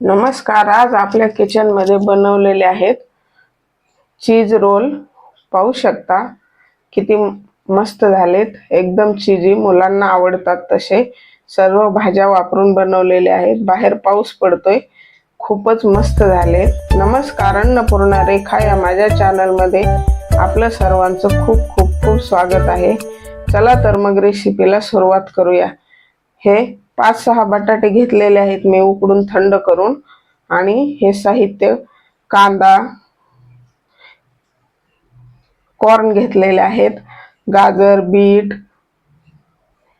नमस्कार आज आपल्या किचनमध्ये बनवलेले आहेत चीज रोल पाहू शकता किती मस्त झालेत. एकदम चिजी मुलांना आवडतात तसे. सर्व भाज्या वापरून बनवलेले आहेत. बाहेर पाऊस पडतोय. खूपच मस्त झालेत. नमस्कार अन्नपूर्णा रेखा या माझ्या चॅनलमध्ये आपलं सर्वांचं खूप खूप खूप स्वागत आहे. चला तर मग रेसिपीला सुरुवात करूया. हे पाच सहा बटाटे घेतलेले आहेत मी उकडून थंड करून. आणि हे साहित्य कांदा कॉर्न घेतलेले आहेत. गाजर बीट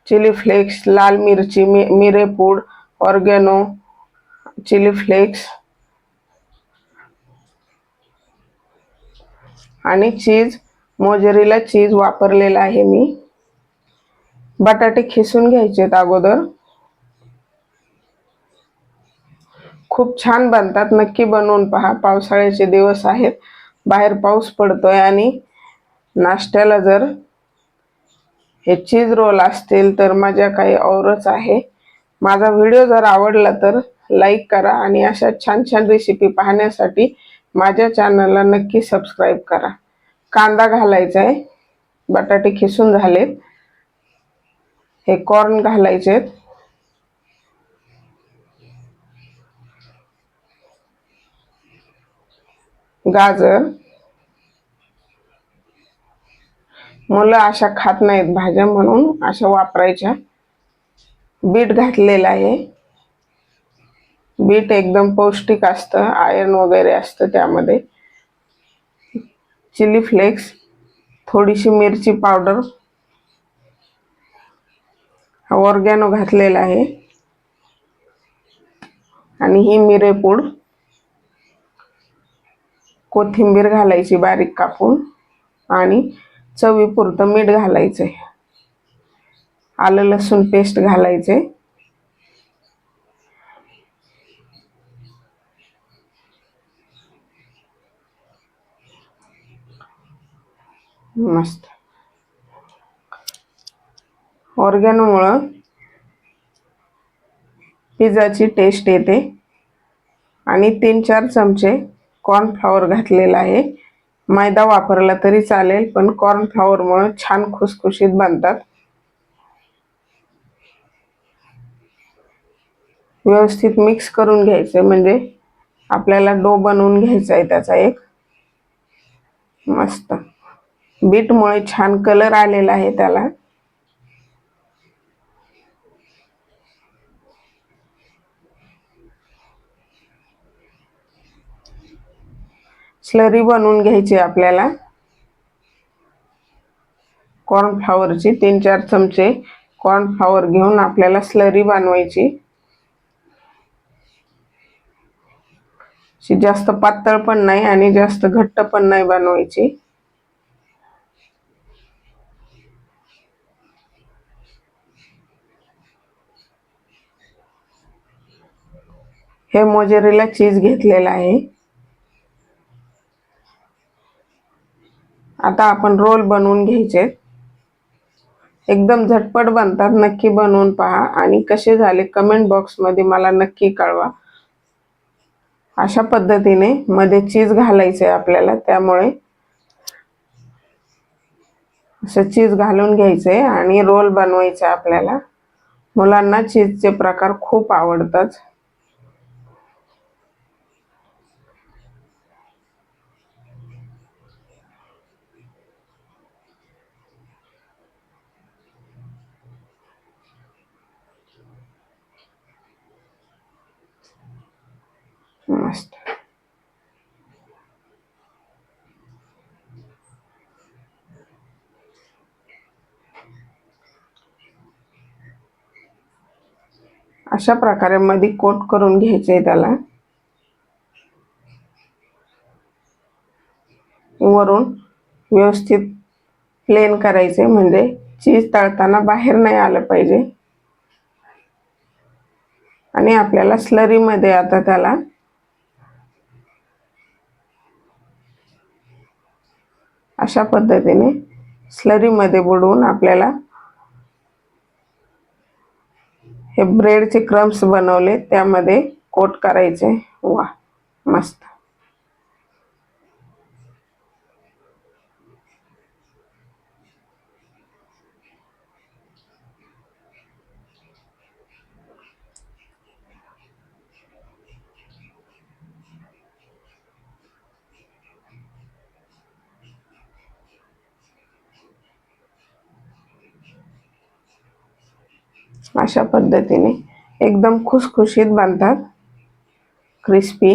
चिली फ्लेक्स लाल मिरची मि मिरेपूड ऑर्गॅनो चिली फ्लेक्स आणि चीज मोजरीला चीज वापरलेला आहे मी. बटाटे खिसून घ्यायचेत अगोदर. खूप छान बनतात. नक्की बनवून पहा. पावसाळ्याचे दिवस आहेत. बाहेर पाऊस पडतोय आणि नाश्त्याला जर हे चीज रोल असतील तर माझ्या काही औरच आहे. माझा व्हिडिओ जर आवडला तर लाईक करा आणि अशा छान छान रेसिपी पाहण्यासाठी माझ्या चॅनलला नक्की सबस्क्राईब करा. कांदा घालायचा आहे बटाटे खिसून झालेत. हे कॉर्न घालायचे आहेत गाजर. मुलं अशा खात नाहीत भाज्या म्हणून अशा वापरायच्या. बीट घातलेलं आहे. बीट एकदम पौष्टिक असतं आयर्न वगैरे असतं त्यामध्ये. चिली फ्लेक्स थोडीशी मिरची पावडर. ऑर्गॅनो घातलेला आहे. आणि ही मिरेपूड कोथिंबीर घालायची बारीक कापून आणि चवीपुरतं मीठ घालायचंय. आलं लसूण पेस्ट घालायचे मस्त. ऑर्गॅनोमुळं पिझ्झाची टेस्ट येते. आणि तीन चार चमचे कॉर्नफ्लॉवर घातलेला आहे. मैदा वापरला तरी चालेल पण कॉर्नफ्लॉवरमुळं छान खुसखुशीत बनतात. व्यवस्थित मिक्स करून घ्यायचं म्हणजे आपल्याला डो बनवून घ्यायचा आहे त्याचा एक. मस्त. बीटमुळे छान कलर आलेला आहे त्याला. स्लरी बनवून घ्यायची आपल्याला. कॉर्नफ्लावरची तीन चार चमचे कॉर्नफ्लावर घेऊन आपल्याला स्लरी बनवायची. जास्त पातळ पण नाही आणि जास्त घट्ट पण नाही बनवायची. हे मोजेरीला चीज घेतलेलं आहे. आता आपण रोल बनवून घ्यायचे. एकदम झटपट बनतात. नक्की बनवून पहा. आणि कसे झाले कमेंट बॉक्समध्ये मला नक्की कळवा. अशा पद्धतीने मध्ये चीज घालायचं आहे आपल्याला. त्यामुळे असं चीज घालून घ्यायचं आहे आणि रोल बनवायचे आपल्याला. मुलांना चीजचे प्रकार खूप आवडतात. मस्त अशा प्रकारे मध्ये कोट करून घ्यायचे त्याला. वरून व्यवस्थित प्लेन करायचे म्हणजे चीज तळताना बाहेर नाही आलं पाहिजे. आणि आपल्याला स्लरीमध्ये आता त्याला अशा पद्धतीने स्लरीमध्ये बुडवून आपल्याला हे ब्रेडचे क्रम्स बनवले त्यामध्ये कोट करायचे. वा मस्त. अशा पद्धतीने एकदम खुसखुशीत बांधतात क्रिस्पी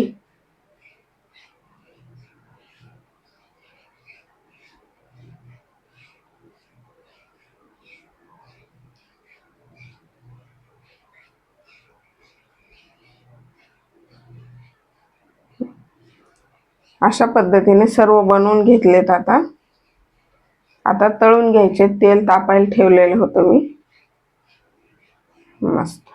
अशा पद्धतीने सर्व बनवून घेतलेत आता. आता तळून घ्यायचे तेल तापायला ठेवलेलं होतं मी. मस्त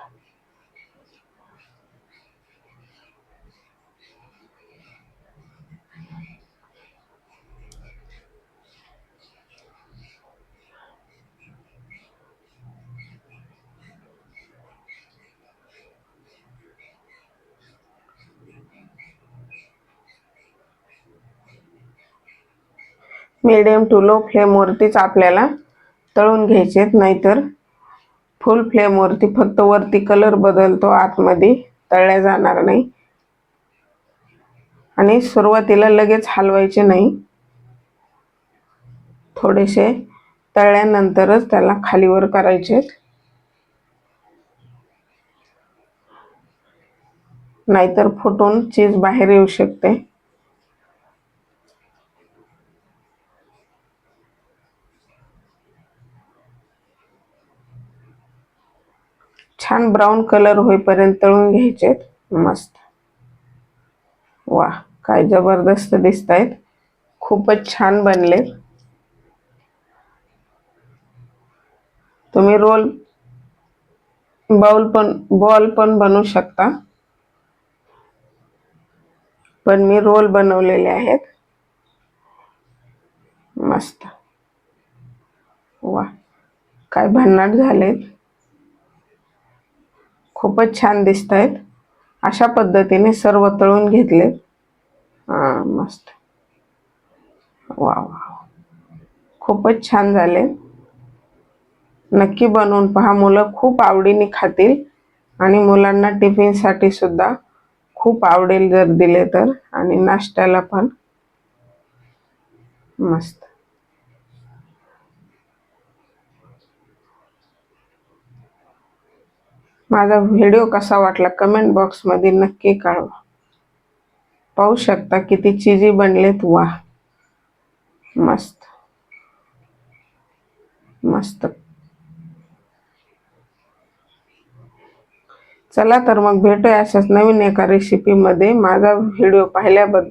मिडियम टू लो फ्लेमवरतीच आपल्याला तळून घ्यायचे नाहीतर फुल फ्लेमवरती फक्त वरती कलर बदलतो आतमध्ये तळल्या जाणार नाही. आणि सुरुवातीला लगेच हलवायचे नाही. थोडेसे तळल्यानंतरच त्याला खालीवर करायचे. नाहीतर फुटून चीज बाहेर येऊ शकते. छान ब्राऊन कलर होईपर्यंत तळून घ्यायचे मस्त. वा काय जबरदस्त दिसत आहेत खूपच छान बनले. तुम्ही रोल बाउल पण बॉल पण बनवू शकता. पण मी रोल बनवलेले आहेत. मस्त. वा काय भन्नाट झालेत. खूपच छान दिसत आहेत अशा पद्धतीने सर्व तळून घेतले. मस्त. वा वा खूपच छान झाले. नक्की बनवून पहा. मुलं खूप आवडीने खातील आणि मुलांना टिफिनसाठी सुद्धा खूप आवडेल जर दिले तर. आणि नाश्त्याला पण. मस्त. माझा व्हिडिओ कसा वाटला कमेंट बॉक्समध्ये नक्की कळवा. पाहू शकता किती चिजी बनलेत. वा मस्त. मस्त. चला तर मग भेटूया अशाच नवीन एका रेसिपीमध्ये माझा व्हिडिओ पाहिल्याबद्दल